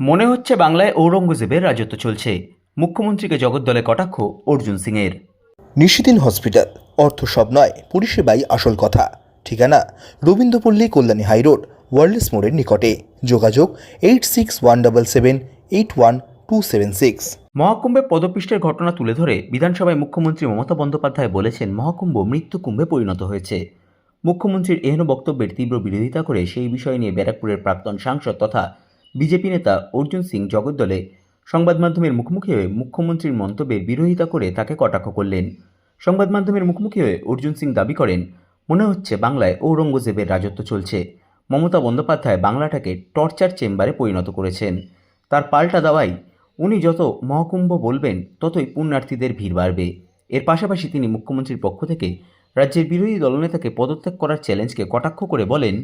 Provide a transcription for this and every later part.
মনে হচ্ছে বাংলায় ঔরঙ্গজেবের রাজত্ব চলছে। মুখ্যমন্ত্রীকে জগদ্দলে কটাক্ষ অর্জুন সিংয়ের। নিশিদিন হসপিটাল অর্থ সব নয় পরিষেবাই আসল কথা। ঠিকানা রবীন্দ্রপল্লী কল্যাণী হাইরোড ওয়ার্ল্ডস মোড়ের নিকটে। যোগাযোগ eight six one double seven eight one two seven six. মহাকুম্ভে পদপিষ্টের ঘটনা তুলে ধরে বিধানসভায় মুখ্যমন্ত্রী মমতা বন্দ্যোপাধ্যায় বলেছেন মহাকুম্ভ মৃত্যুকুম্ভে পরিণত হয়েছে। মুখ্যমন্ত্রীর এহেন বক্তব্যের তীব্র বিরোধিতা করে সেই বিষয় নিয়ে ব্যারাকপুরের প্রাক্তন সাংসদ তথা বিজেপি নেতা অর্জুন সিং জগদ্দলে সংবাদ মাধ্যমের মুখোমুখি হয়ে মুখ্যমন্ত্রীর মন্তব্যের বিরোধিতা করে তাকে কটাক্ষ করলেন। সংবাদ মাধ্যমের মুখোমুখি হয়ে অর্জুন সিং দাবি করেন, মনে হচ্ছে বাংলায় ঔরঙ্গজেবের রাজত্ব চলছে। মমতা বন্দ্যোপাধ্যায় বাংলাটাকে টর্চার চেম্বারে পরিণত করেছেন। তার পাল্টা দাওয়াই উনি যত মহাকুম্ভ বলবেন, ততই পুণ্যার্থীদের ভিড় বাড়বে। এর পাশাপাশি তিনি মুখ্যমন্ত্রীর পক্ষ থেকে রাজ্যের বিরোধী দলনেতাকে পদত্যাগ করার চ্যালেঞ্জকে কটাক্ষ করে বলেন।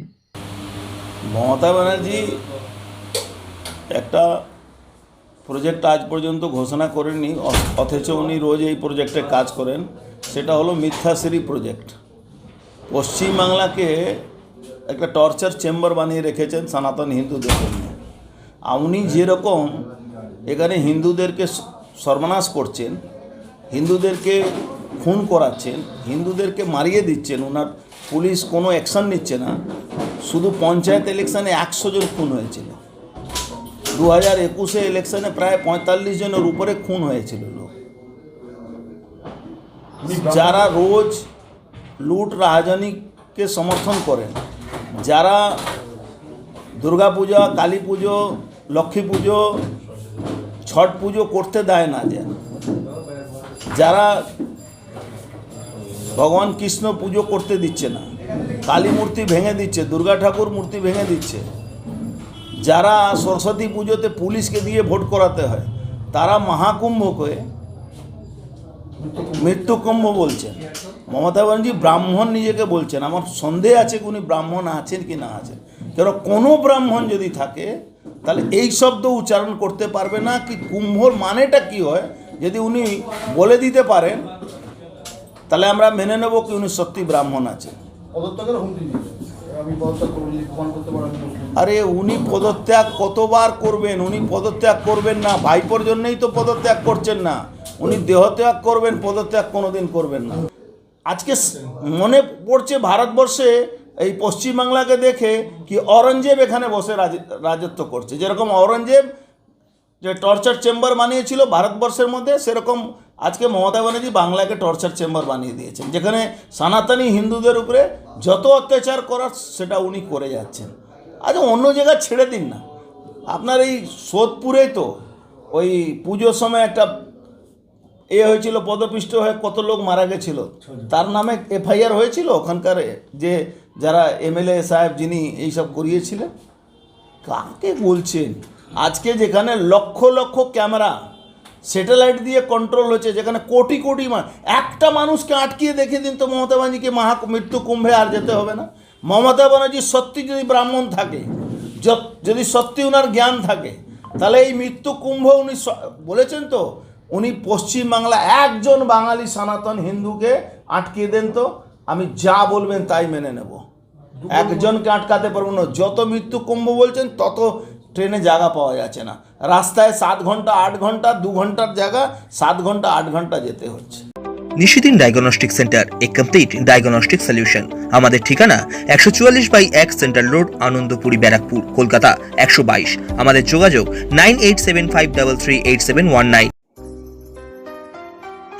মমতা ব্যানার্জি একটা প্রজেক্ট আজ পর্যন্ত ঘোষণা করেননি অথচ উনি রোজ এই প্রজেক্টে কাজ করেন। সেটা হলো মিথ্যাশ্রী প্রজেক্ট পশ্চিমবাংলাকে একটা টর্চার চেম্বার বানিয়ে রেখেছেন সনাতন হিন্দুদের জন্য। উনি যেরকম এখানে হিন্দুদেরকে সর্বনাশ করছেন, হিন্দুদেরকে খুন করাচ্ছেন, হিন্দুদেরকে মারিয়ে দিচ্ছেন ওনার পুলিশ কোনো অ্যাকশন নিচ্ছে না, শুধু পঞ্চায়েত ইলেকশানে একশো জন খুন হয়েছিল। দু হাজার একুশে ইলেকশনে প্রায় পঁয়তাল্লিশ জনের উপরে খুন হয়েছিল লোক। যারা রোজ লুট রাজনীকে সমর্থন করেন, যারা দুর্গাপূজা কালী পুজো, লক্ষ্মী পুজো, ছট পুজো করতে দেয় না যে যারা ভগবান কৃষ্ণ পুজো করতে দিচ্ছে না, কালী মূর্তি ভেঙে দিচ্ছে, দুর্গা ঠাকুর মূর্তি ভেঙে দিচ্ছে যারা সরস্বতী পুজোতে পুলিশকে দিয়ে ভোট করাতে হয়, তারা মহাকুম্ভকে মৃত্যুকুম্ভ বলছেন। মমতা ব্যানার্জি ব্রাহ্মণ নিজেকে বলছেন। আমার সন্দেহ আছে উনি ব্রাহ্মণ আছেন কি না আছেন। কেন কোনো ব্রাহ্মণ যদি থাকে, তাহলে এই শব্দ উচ্চারণ করতে পারবে না কি কুম্ভর মানেটা কি হয়? যদি উনি বলে দিতে পারেন, তাহলে আমরা মেনে নেব কি উনি সত্যি ব্রাহ্মণ আছেন। আরে উনি পদত্যাগ কতবার করবেন? উনি পদত্যাগ করবেন না। ভাইপোর জন্যই তো পদত্যাগ করছেন না। উনি দেহত্যাগ করবেন, পদত্যাগ কোনোদিন করবেন না। আজকে মনে পড়ছে ভারতবর্ষে এই পশ্চিমবাংলাকে দেখে কি অরঙ্গজেব এখানে বসে রাজ- রাজত্ব করছে। যেরকম অরঙ্গজেব যে টর্চার চেম্বার বানিয়েছিল ভারতবর্ষের মধ্যে, সেরকম আজকে মমতা ব্যানার্জি বাংলাকে টর্চার চেম্বার বানিয়ে দিয়েছেন। যেখানে সনাতনী হিন্দুদের উপরে যত অত্যাচার করার সেটা উনি করে যাচ্ছেন। আচ্ছা অন্য জায়গায় ছেড়ে দিন না। আপনার এই সোদপুরেই তো ওই পুজোর সময় একটা এ হয়েছিল, পদপিষ্ট হয়ে কত লোক মারা গেছিল। তার নামে এফআইআর হয়েছিল ওখানকার যে যারা এমএলএ সাহেব যিনি এইসব করিয়েছিলেন? কাকে বলছেন? আজকে যেখানে লক্ষ লক্ষ ক্যামেরা স্যাটেলাইট দিয়ে কন্ট্রোল হচ্ছে যেখানে কোটি কোটি একটা মানুষকে আটকিয়ে দেখে দিন তো মমতা ব্যানার্জিকে মহা মৃত্যু কুম্ভে আর যেতে হবে না। মমতা ব্যানার্জি সত্যি যদি ব্রাহ্মণ থাকে যদি সত্যি ওনার জ্ঞান থাকে তাহলে এই মৃত্যু কুম্ভ উনি বলেছেন তো উনি পশ্চিমবাংলা একজন বাঙালি সনাতন হিন্দুকে আটকিয়ে দেন তো আমি যা বলবেন তাই মেনে নেব। একজনকে আটকাতে পারব না। যত মৃত্যু কুম্ভ বলছেন তত ট্রেনে জায়গা পাওয়া যাচ্ছে না। রাস্তায় সাত ঘণ্টা আট ঘণ্টা দু ঘণ্টার জায়গা সাত ঘণ্টা আট ঘণ্টা যেতে হচ্ছে। Nishidin diagnostic centre a complete diagnostic solution আমাদের ঠিকানা একশো চুয়াল্লিশ বাই এক সেন্ট্রাল রোড আনন্দপুরি ব্যারাকপুর কলকাতা একশো বাইশ। আমাদের যোগাযোগ nine eight seven five double three eight seven one nine.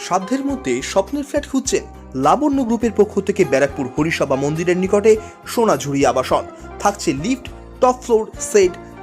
সাধ্যের মধ্যে স্বপ্নের ফ্ল্যাট খুঁজছেন লাবণ্য গ্রুপের পক্ষ থেকে ব্যারাকপুর হরিসভা মন্দিরের নিকটে সোনাঝুরি আবাসন। থাকছে lift top floor set